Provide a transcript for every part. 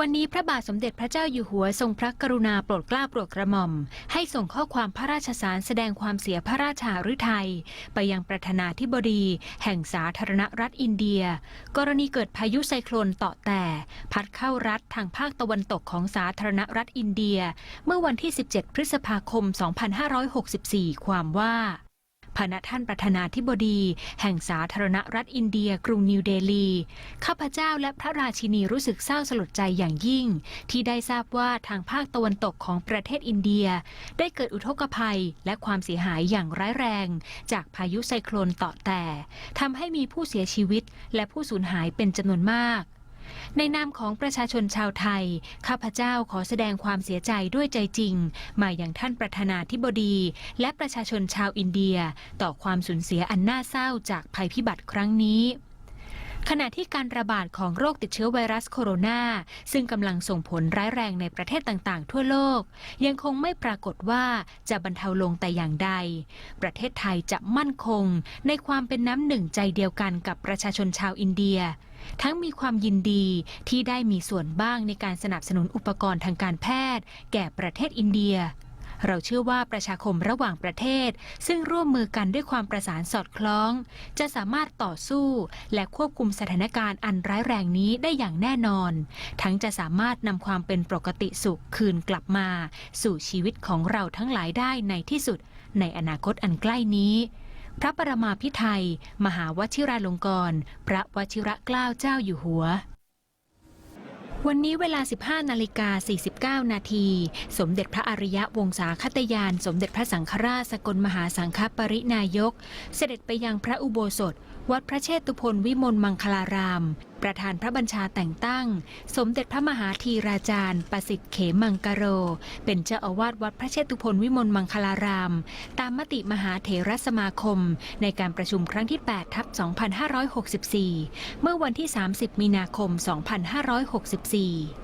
วันนี้พระบาทสมเด็จพระเจ้าอยู่หัวทรงพระกรุณาโปรดเกล้าโปรดกระหม่อม ให้ส่งข้อความพระราชสารแสดงความเสียพระราชาฤทัยไปยังประธานาธิบดี แห่งสาธารณรัฐอินเดีย กรณีเกิดพายุไซโคลนต่อแต่ พัดเข้ารัฐทางภาคตะวันตกของสาธารณรัฐอินเดีย เมื่อวันที่ 17 พฤษภาคม 2564 ความว่า พณะท่านประธานาธิบดี แห่งสาธารณรัฐอินเดียกรุงนิวเดลี ข้าพเจ้าและพระราชินีรู้สึกเศร้าสลดใจอย่างยิ่ง ที่ได้ทราบว่าทางภาคตะวันตกของประเทศอินเดีย ได้เกิดอุทกภัยและความเสียหายอย่างร้ายแรง จากพายุไซโคลนต่อแต่ทำให้มีผู้เสียชีวิตและผู้สูญหายเป็นจำนวนมาก ในนามของประชาชนชาวไทย ข้าพเจ้าขอแสดงความเสียใจด้วยใจจริง มาอย่างท่านประธานาธิบดี และประชาชนชาวอินเดีย ต่อความสูญเสียอันน่าเศร้าจากภัยพิบัติครั้งนี้ ขณะที่การระบาดของโรคติดเชื้อไวรัสโคโรนาซึ่งกำลังส่งผลร้ายแรงในประเทศต่างๆ ทั่วโลก ยังคงไม่ปรากฏว่าจะบรรเทาลงแต่อย่างใด ประเทศไทยจะมั่นคง ในความเป็นน้ำหนึ่งใจเดียวกันกับประชาชนชาวอินเดีย ทั้งมีความยินดีที่ได้มีส่วนบ้างในการสนับสนุนอุปกรณ์ทางการแพทย์ แก่ประเทศอินเดีย เราเชื่อว่าประชาคมระหว่างประเทศ ซึ่งร่วมมือกันด้วยความประสานสอดคล้อง จะสามารถต่อสู้ และควบคุมสถานการณ์อันร้ายแรงนี้ได้อย่างแน่นอน ทั้งจะสามารถนำความเป็นปกติสุขคืนกลับมา สู่ชีวิตของเราทั้งหลายได้ในที่สุด ในอนาคตอันใกล้นี้พระปรมาภิไธยมหาวชิราลงกรณพระวชิระเกล้าเจ้าอยู่หัว วันนี้เวลา 15 นาฬิกา 49 นาที สมเด็จพระอริยะวงศาคตยาน สมเด็จพระสังฆราชสกลมหาสังฆปรินายก เสด็จไปยังพระอุโบสถ วัดพระเชตุพนวิมลมังคลาราม ประธานพระบัญชาแต่งตั้ง สมเด็จพระมหาธีราจารย์ ประสิทธิ์เขมังกโร เป็นเจ้าอาวาสวัดพระเชตุพนวิมลมังคลาราม ตามมติมหาเถรสมาคม ในการประชุมครั้งที่ 8 ทับ 2564 เมื่อวันที่ 30 มีนาคม 2564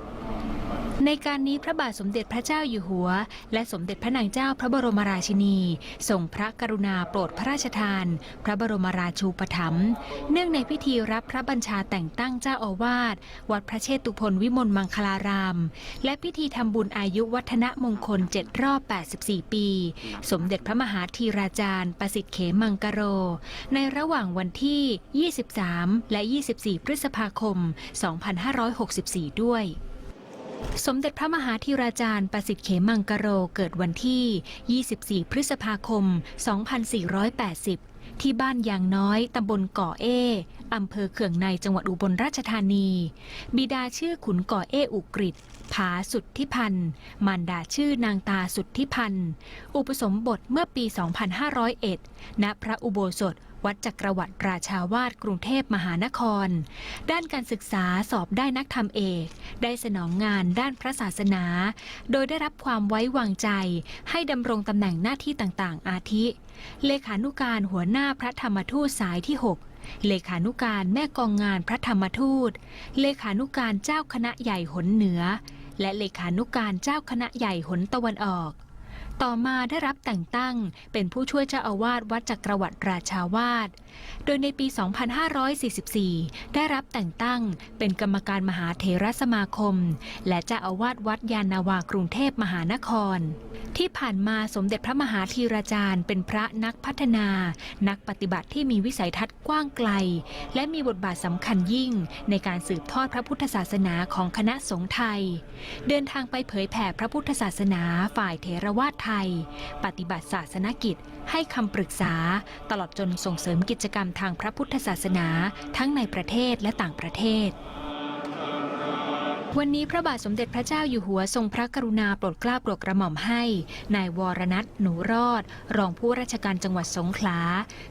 ในการนี้พระบาทสมเด็จพระเจ้าอยู่หัว และสมเด็จพระนางเจ้าพระบรมราชินีทรงพระกรุณาโปรดพระราชทาน พระบรมราชูปถัมภ์เนื่องในพิธีรับพระบัญชาแต่งตั้งเจ้าอาวาสวัดพระเชตุพนวิมลมังคลาราม และพิธีทำบุญอายุวัฒนมงคล7รอบ 84 ปี สมเด็จพระมหาธีราจารย์ ประสิทธิ์เขมังกโร ในระหว่างวันที่ 23 และ 24 พฤษภาคม 2564 ด้วย สมเด็จพระมหาธีราจารย์ประสิทธิ์เขมังกโรเกิดวันที่ 24 พฤษภาคม 2480 ที่บ้านยางน้อย ตำบลก่อเออำเภอเขื่องในจังหวัดอุบลราชธานี บิดาชื่อขุนก่อเออุกฤษผาสุดทิพันธ์มารดาชื่อนางตาสุดทิพันธ์อุปสมบทเมื่อปี 2501 ณ พระอุโบสถ วัดจักรวรรดิราชาวาสกรุงเทพมหานคร ด้านการศึกษาสอบได้นักธรรมเอก ได้สนองงานด้านพระศาสนา โดยได้รับความไว้วางใจ ให้ดำรงตำแหน่งหน้าที่ต่างๆ อาทิ เลขานุการหัวหน้าพระธรรมทูตสายที่ 6เลขานุการแม่กองงานพระธรรมทูต เลขานุการเจ้าคณะใหญ่หนเหนือ และเลขานุการเจ้าคณะใหญ่หนตะวันออก ต่อมาได้รับแต่งตั้งเป็นผู้ช่วยเจ้าอาวาสวัดจักรวรรดิราชาวาส โดยในปี 2544 ได้รับแต่งตั้งเป็นกรรมการมหาเถรสมาคม และเจ้าอาวาสวัดยานนาวากรุงเทพมหานคร ที่ผ่านมาสมเด็จพระมหาธีราจารย์ เป็นพระนักพัฒนา นักปฏิบัติที่มีวิสัยทัศน์กว้างไกล และมีบทบาทสำคัญยิ่งในการสืบทอดพระพุทธศาสนาของคณะสงฆ์ไทย เดินทางไปเผยแผ่พระพุทธศาสนาฝ่ายเถรวาทไทย ปฏิบัติศาสนกิจ ให้คำปรึกษา ตลอดจนส่งเสริมกิจกรรมทางพระพุทธศาสนา ทั้งในประเทศและต่างประเทศ วันนี้พระบาทสมเด็จพระเจ้าอยู่หัวทรงพระกรุณาโปรดเกล้าโปรดกระหม่อมให้นายวรนัทหนูรอด รองผู้ราชการจังหวัดสงขลา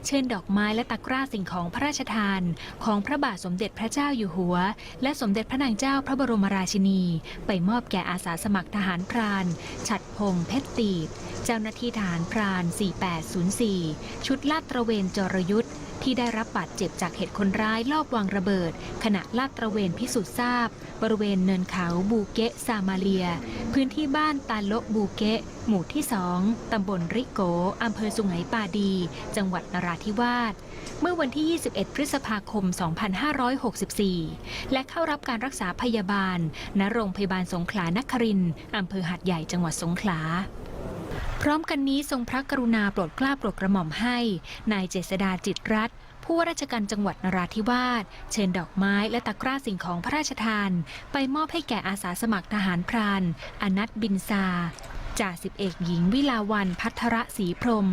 เชิญดอกไม้และตะกร้าสิ่งของพระราชทาน ของพระบาทสมเด็จพระเจ้าอยู่หัว และสมเด็จพระนางเจ้าพระบรมราชินี ไปมอบแก่อาสาสมัครทหารพรานฉัดพงเพชรตีบเจ้าหน้าที่ทหารพราน 4804 ชุดลาดตระเวนจรยุทธ์ ที่ได้รับบาดเจ็บจากเหตุคนร้ายลอบวางระเบิด ขณะลาดตระเวนพิสูจน์ทราบ บริเวณเนินเขาบูเกะซามาเลีย พื้นที่บ้านตาโลบูเกะ หมู่ที่2ตำบลริโกอำเภอสุไหงปาดี จังหวัดนราธิวาสเมื่อวันที่ 21 พฤษภาคม 2564 และเข้ารับการรักษาพยาบาลณโรงพยาบาลสงขลานครินอำเภอหัดใหญ่จังหวัดสงขลา พร้อมกันนี้ทรงพระกรุณาโปรดเกล้าโปรดกระหม่อมให้ นายเจษดาจิตรัตน์ผู้ว่าราชการจังหวัดนราธิวาสเชิญดอกไม้และตะกร้าสิ่งของพระราชทาน ไปมอบให้แก่อาสาสมัครทหารพราน อนัทบินซาจ่าสิบเอกหญิงวิลาวันพัทระศรีพรม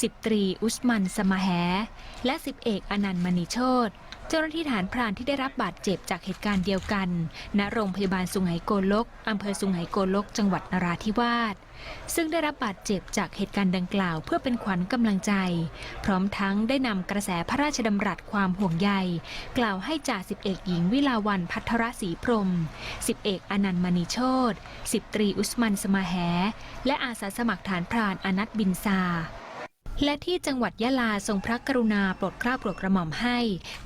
สิบตรีอุสมันสมาแห และสิบเอกอนันต์มณีโชต เจ้าหน้าที่ฐานพรานที่ได้รับบาดเจ็บจากเหตุการณ์เดียวกัน ณ โรงพยาบาลสุไหงโกลก อำเภอสุไหงโกลก จังหวัดนราธิวาส ซึ่งได้รับบาดเจ็บจากเหตุการณ์ดังกล่าวเพื่อเป็นขวัญกำลังใจ พร้อมทั้งได้นำกระแสพระราชดำรัสความห่วงใย กล่าวให้จ่าสิบเอกหญิงวิลาวันพัทรศรีพรมสิบเอกอนันต์มณีโชตสิบตรีอุสมันสมาแห และอาสาสมัครฐานพรานอนัทบินซา และที่จังหวัดยะลาทรงพระกรุณาโปรดเกล้าโปรดกระหม่อมให้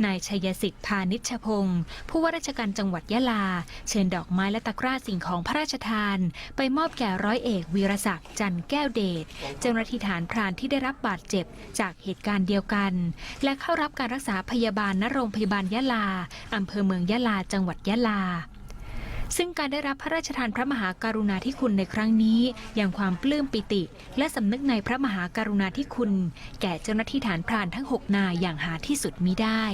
นายชัยสิทธิ์พานิชพงศ์ผู้ว่าราชการจังหวัดยะลา เชิญดอกไม้และตะกร้าสิ่งของพระราชทาน ไปมอบแก่ร้อยเอกวีรศักดิ์จันทร์แก้วเดชเจ้าหน้าที่ฐานพรานที่ได้รับบาดเจ็บจากเหตุการณ์เดียวกัน และเข้ารับการรักษาพยาบาลณโรงพยาบาลยะลาอำเภอเมืองยะลาจังหวัดยะลา ซึ่งการได้รับพระราชทานพระมหากรุณาธิคุณในครั้งนี้ อย่างความปลื้มปิติ และสำนึกในพระมหากรุณาธิคุณ แก่เจ้าหน้าที่ฐานพรานทั้ง 6 นายอย่างหาที่สุดมิได้